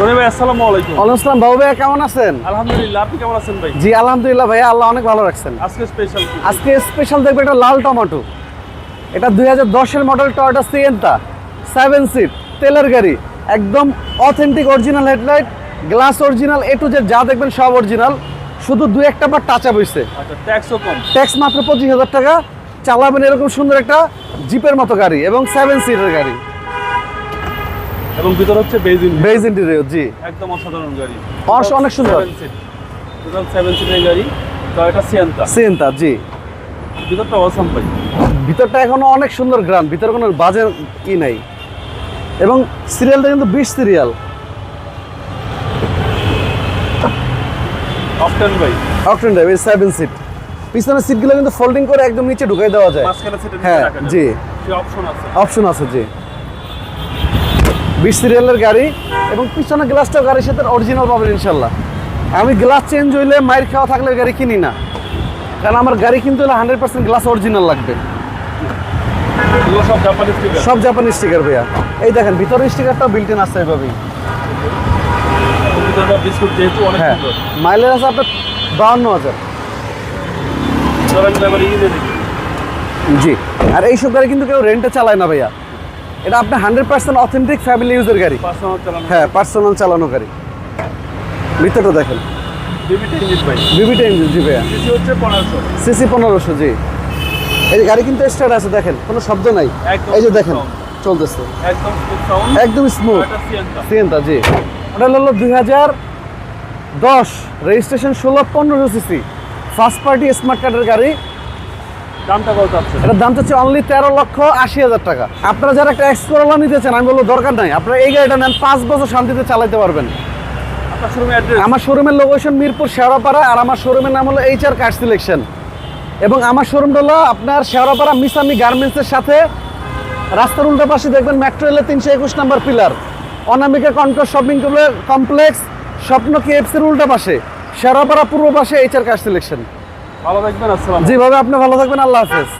আসসালামু আলাইকুম। ওয়ালাইকুম আসসালাম। বাবু ভাইয়া কেমন আছেন? আলহামদুলিল্লাহ আপনি কেমন আছেন ভাই? জি আলহামদুলিল্লাহ ভাইয়া আল্লাহ অনেক ভালো রাখছেন। আজকে স্পেশাল আজকে স্পেশাল দেখবে একটা লাল টমেটো। এটা দুই হাজার দশের model Toyota Sienta seven seat তেলের গাড়ি। একদম authentic original headlight glass original A to Z যা দেখবেন সব অরিজিনাল শুধু দু একটা বার টাচ ট্যাক্সও কম। ট্যাক্স মাত্র পঁচিশ হাজার টাকা। চালাবেন এরকম সুন্দর একটা জিপের মতো গাড়ি এবং সেভেন সিটের গাড়ি। এবং ভিতর হচ্ছে বেজিং বেজ ইন্টেরিয়র জি। একদম অসাধারণ গাড়ি। অস- অনেক সুন্দর। টোটাল সেভেন সিটের গাড়ি। এটা সিয়ান্তা সিয়েন্তা জি। ভিতরটা অসাম ভাই। ভিতরটা এখনও অনেক সুন্দর গ্রান ভিতরে কোনো বাজে ই নাই। এবং সিরিয়ালটা কিন্তু বিশ সিরিয়াল অপটেন ভাই। অকটেন ড্রাইভ সেভেন সিট পিছনের সিটগুলো কিন্তু ফোল্ডিং করে একদম নিচে ঢুকাই দেওয়া যায়। মাঝখানে সিটে হ্যাঁ, জি। অপশন আছে। অপশন আছে জি। বিশ সিরিয়ালের গাড়ি এবং পিছনে গ্লাসটাও গাড়ির সাথে অরিজিনাল পাবেন ইনশাল্লাহ। আমি গ্লাস চেঞ্জ হইলে মাইর খাওয়া থাকলে গাড়ি কিনি না। কারণ আমার গাড়ি কিন্তু হলে হান্ড্রেড পার্সেন্ট গ্লাস অরিজিনাল লাগবে। সব জাপানি স্টিকার ভাইয়া। এই দেখেন ভিতরের স্টিকারটাও বিল্ট ইন আসছে এভাবেই। হ্যাঁ মাইলেজ আছে আপনার বাউন্ন হাজার। জি আর এইসব গাড়ি কিন্তু কেউ রেন্টে চালায় না ভাইয়া। এটা আপনার হান্ড্রেড পার্সেন্ট অথেন্টিক ফ্যামিলি ইউজের গাড়ি। হ্যাঁ পার্সোনাল চালানো গাড়ি। ভিতরটা দেখেন। বিবিটি ইঞ্জিন বিবিটা ইঞ্জিন জি ভাইয়া। সিসি পনেরোশো। জি। এই গাড়ি কিন্তু স্টার্ট আছে দেখেন কোনো শব্দ নাই। এই যে দেখেন। চলতেছে। একদম স্মুথ সিয়েন্তা জি। ওটা হলো দুই হাজার দশ। রেজিস্ট্রেশন ষোলো পনেরোশো সিসি। ফার্স্ট পার্টি স্মার্ট কার্ডের গাড়ি। দামটা কত আছে? এটার দাম হচ্ছে অনলি তেরো লক্ষ আশি হাজার টাকা। আপনারা যারা একটা এক্সপ্লোরার নিতে চান আমি বলব দরকার নাই। আপনারা এই গাড়িটা নেন পাঁচ বছর শান্তিতে চালাতে পারবেন। আমার শোরুমের লোকেশন মিরপুর শেওড়াপাড়া আর আমার শোরুমের নাম হলো এইচ আর কার সিলেকশন এবং আমার শোরুমটা হলো আপনার শেওড়াপাড়া মিসামি গার্মেন্টসের সাথে রাস্তার উল্টো পাশে দেখবেন মেট্রো রেলের তিনশো একুশ number pillar Anamika Concord shopping complex স্বপ্ন কেএফসির উল্টো পাশে। শেওড়াপাড়া পূর্ব পাশে এইচ আর কার সিলেকশন ভালো থাকবেন আসসালাম যেভাবে আপনি ভালো থাকবেন আল্লাহ হাফেজ।